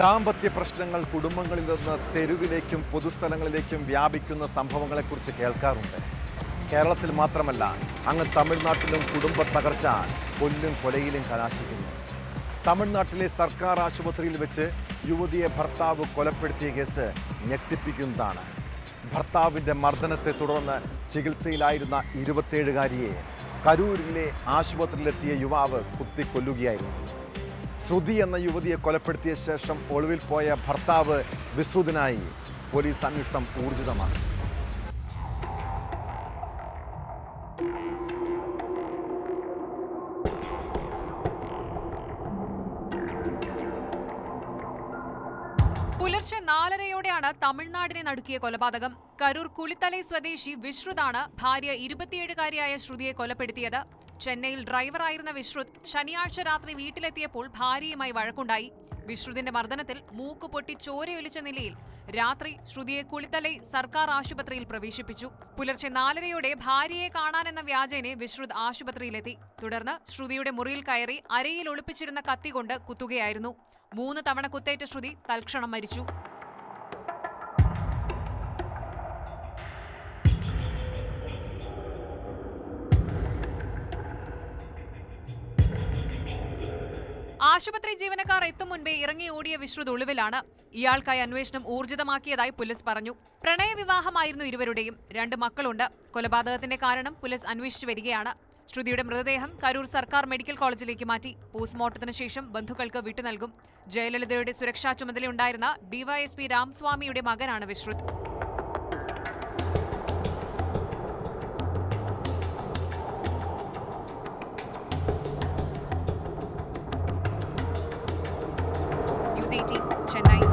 ദാമ്പത്യ പ്രശ്നങ്ങൾ കുടുംബങ്ങളിൽ നിന്ന് തെരുവിലേക്കും പൊതുസ്ഥലങ്ങളിലേക്കും വ്യാപിക്കുന്ന സംഭവങ്ങളെക്കുറിച്ച് കേൾക്കാറുണ്ട്. കേരളത്തിൽ മാത്രമല്ല അങ്ങ് തമിഴ്നാട്ടിലും കുടുംബ തകർച്ച കൊല്ലും കൊലയിലും കലാശിക്കുന്നു. തമിഴ്നാട്ടിലെ സർക്കാർ ആശുപത്രിയിൽ വെച്ച് യുവതിയെ ഭർത്താവ് കൊലപ്പെടുത്തിയ കേസ് ഞെട്ടിപ്പിക്കുന്നതാണ്. ഭർത്താവിന്റെ മർദ്ദനത്തെ തുടർന്ന് ചികിത്സയിലായിരുന്ന ഇരുപത്തേഴുകാരിയെ കരൂരിലെ ആശുപത്രിയിലെത്തിയ യുവാവ് കുത്തിക്കൊല്ലുകയായിരുന്നു. ശ്രുതി എന്ന യുവതിയെ കൊലപ്പെടുത്തിയ ശേഷം ഒളിവിൽ പോയ ഭർത്താവ് വിശ്രുതിനായി പോലീസ് അന്വേഷണം ഊർജിതമാണ്. പുലർച്ചെ നാലരയോടെയാണ് തമിഴ്നാടിനെ നടുക്കിയ കൊലപാതകം. കരൂർ കുളിത്തലൈ സ്വദേശി വിശ്രുതാണ് ഭാര്യ ഇരുപത്തിയേഴുകാരിയായ ശ്രുതിയെ കൊലപ്പെടുത്തിയത്. ചെന്നൈയിൽ ഡ്രൈവറായിരുന്ന വിശ്രുത് ശനിയാഴ്ച രാത്രി വീട്ടിലെത്തിയപ്പോൾ ഭാര്യയുമായി വഴക്കുണ്ടായി. വിശ്രുതിന്റെ മർദ്ദനത്തിൽ മൂക്ക് പൊട്ടി ചോരയൊലിച്ച നിലയിൽ രാത്രി ശ്രുതിയെ കുളിത്തലൈ സർക്കാർ ആശുപത്രിയിൽ പ്രവേശിപ്പിച്ചു. പുലർച്ചെ നാലരയോടെ ഭാര്യയെ കാണാനെന്ന വ്യാജേനെ വിശ്രുത് ആശുപത്രിയിലെത്തി. തുടർന്ന് ശ്രുതിയുടെ മുറിയിൽ കയറി അരയിൽ ഒളിപ്പിച്ചിരുന്ന കത്തി കൊണ്ട് കുത്തുകയായിരുന്നു. മൂന്ന് തവണ കുത്തേറ്റ ശ്രുതി തൽക്ഷണം മരിച്ചു. ആശുപത്രി ജീവനക്കാർ എത്തും മുൻപേ ഇറങ്ങി ഓടിയ വിശ്രുത് ഒളിവിലാണ് ഇയാൾക്കായി അന്വേഷണം ഊർജിതമാക്കിയതായി പോലീസ് പറഞ്ഞു. പ്രണയവിവാഹമായിരുന്നു ഇരുവരുടെയും. രണ്ട് മക്കളുണ്ട്. കൊലപാതകത്തിന്റെ കാരണം പോലീസ് അന്വേഷിച്ചു വരികയാണ്. ശ്രുതിയുടെ മൃതദേഹം കരൂർ സർക്കാർ മെഡിക്കൽ കോളേജിലേക്ക് മാറ്റി. പോസ്റ്റ്മോർട്ടത്തിന് ശേഷം ബന്ധുക്കൾക്ക് വിട്ടു നൽകും. ജയലളിതയുടെ സുരക്ഷാ ചുമതലയുണ്ടായിരുന്ന ഡിവൈഎസ്പി രാംസ്വാമിയുടെ മകനാണ് വിശ്രുത് City, Chennai.